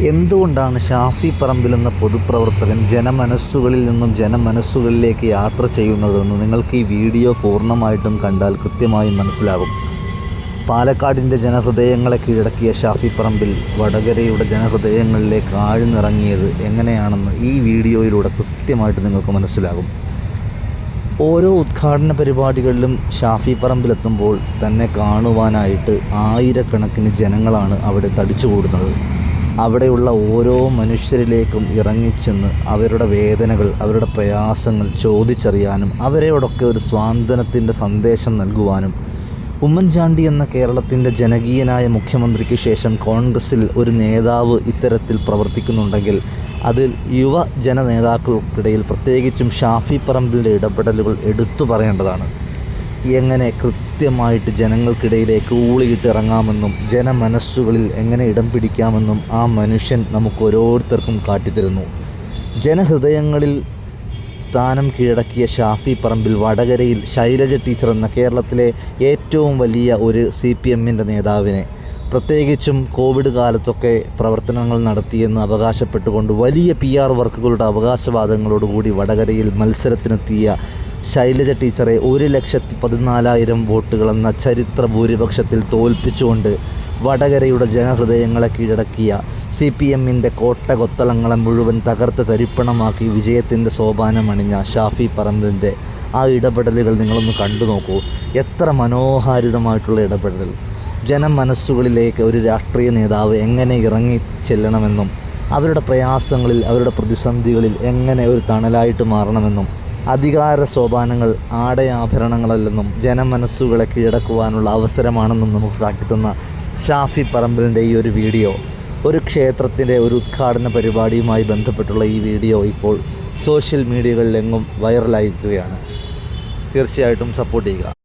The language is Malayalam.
എന്തുകൊണ്ടാണ് ഷാഫി പറമ്പിൽ എന്ന പൊതുപ്രവർത്തകൻ ജനമനസ്സുകളിൽ നിന്നും ജനമനസ്സുകളിലേക്ക് യാത്ര ചെയ്യുന്നതെന്ന് നിങ്ങൾക്ക് ഈ വീഡിയോ പൂർണമായിട്ടും കണ്ടാൽ കൃത്യമായും മനസ്സിലാകും? പാലക്കാടിന്റെ ജനഹൃദയങ്ങളെ കീഴടക്കിയ ഷാഫി പറമ്പിൽ വടകരയുടെ ജനഹൃദയങ്ങളിലേക്ക് ആഴ്ന്നിറങ്ങിയത് എങ്ങനെയാണെന്ന് ഈ വീഡിയോയിലൂടെ കൃത്യമായിട്ട് നിങ്ങൾക്ക് മനസ്സിലാകും. ഓരോ ഉദ്ഘാടന പരിപാടികളിലും ഷാഫി പറമ്പിലെത്തുമ്പോൾ തന്നെ കാണുവാനായിട്ട് ആയിരക്കണക്കിന് ജനങ്ങളാണ് അവിടെ തടിച്ചുകൂടുന്നത്. അവിടെയുള്ള ഓരോ മനുഷ്യരിലേക്കും ഇറങ്ങിച്ചെന്ന് അവരുടെ വേദനകൾ അവരുടെ പ്രയാസങ്ങൾ ചോദിച്ചറിയാനും അവരോടൊക്കെ ഒരു സ്വാന്തനത്തിന്റെ സന്ദേശം നൽകുവാനും ഉമ്മൻചാണ്ടി എന്ന കേരളത്തിന്റെ ജനകീയനായ മുഖ്യമന്ത്രിക്ക് ശേഷം കോൺഗ്രസിൽ ഒരു നേതാവ് ഇത്തരത്തിൽ പ്രവർത്തിക്കുന്നുണ്ടെങ്കിൽ അതിൽ യുവ ജന നേതാക്കൾക്കിടയിൽ പ്രത്യേകിച്ചും ഷാഫി പറമ്പിന്റെ ഇടപെടലുകൾ എടുത്തു പറയേണ്ടതാണ്. എങ്ങനെ കൃത്യമായിട്ട് ജനങ്ങൾക്കിടയിലേക്ക് ഊളിയിട്ട് ഇറങ്ങാമെന്നും ജനമനസ്സുകളിൽ എങ്ങനെ ഇടം പിടിക്കാമെന്നും ആ മനുഷ്യൻ നമുക്ക് ഓരോരുത്തർക്കും കാട്ടിത്തരുന്നു. ജനഹൃദയങ്ങളിൽ സ്ഥാനം കീഴടക്കിയ ഷാഫി പറമ്പിൽ വടകരയിൽ ശൈലജ ടീച്ചർ എന്ന കേരളത്തിലെ ഏറ്റവും വലിയ ഒരു സി പി എമ്മിന്റെ നേതാവിനെ. പ്രത്യേകിച്ചും കോവിഡ് കാലത്തൊക്കെ പ്രവർത്തനങ്ങൾ നടത്തിയെന്ന് അവകാശപ്പെട്ടുകൊണ്ട് വലിയ പി ആർ വർക്കുകളുടെ അവകാശവാദങ്ങളോടുകൂടി വടകരയിൽ മത്സരത്തിനെത്തിയ ശൈലജ ടീച്ചറെ ഒരു ലക്ഷത്തി പതിനാലായിരം വോട്ടുകളെന്ന ചരിത്ര ഭൂരിപക്ഷത്തിൽ തോൽപ്പിച്ചുകൊണ്ട് വടകരയുടെ ജനഹൃദയങ്ങളെ കീഴടക്കിയ സി പി എമ്മിന്റെ കോട്ട കൊത്തളങ്ങളെ മുഴുവൻ തകർത്ത് തരിപ്പണമാക്കി വിജയത്തിന്റെ സോപാനമണിഞ്ഞ ഷാഫി പറമ്പിന്റെ ആ ഇടപെടലുകൾ നിങ്ങളൊന്ന് കണ്ടു നോക്കൂ. എത്ര മനോഹാരിതമായിട്ടുള്ള ഇടപെടൽ. ജനമനസ്സുകളിലേക്ക് ഒരു രാഷ്ട്രീയ നേതാവ് എങ്ങനെ ഇറങ്ങി ചെല്ലണമെന്നും അവരുടെ പ്രയാസങ്ങളിൽ അവരുടെ പ്രതിസന്ധികളിൽ എങ്ങനെ ഒരു തണലായിട്ട് മാറണമെന്നും അധികാര സോപാനങ്ങൾ ആടയാഭരണങ്ങളല്ലെന്നും ജനമനസ്സുകളെ കീഴടക്കുവാനുള്ള അവസരമാണെന്നും നമുക്ക് കാട്ടിത്തന്ന ഷാഫി പറമ്പിലിന്റെ ഈ ഒരു വീഡിയോ ഒരു ക്ഷേത്രത്തിന്റെ ഒരു ഉദ്ഘാടന പരിപാടിയുമായി ബന്ധപ്പെട്ടുള്ള ഈ വീഡിയോ ഇപ്പോൾ സോഷ്യൽ മീഡിയകളിലെങ്ങും വൈറലായിരിക്കുകയാണ്. തീർച്ചയായിട്ടും സപ്പോർട്ട് ചെയ്യുക.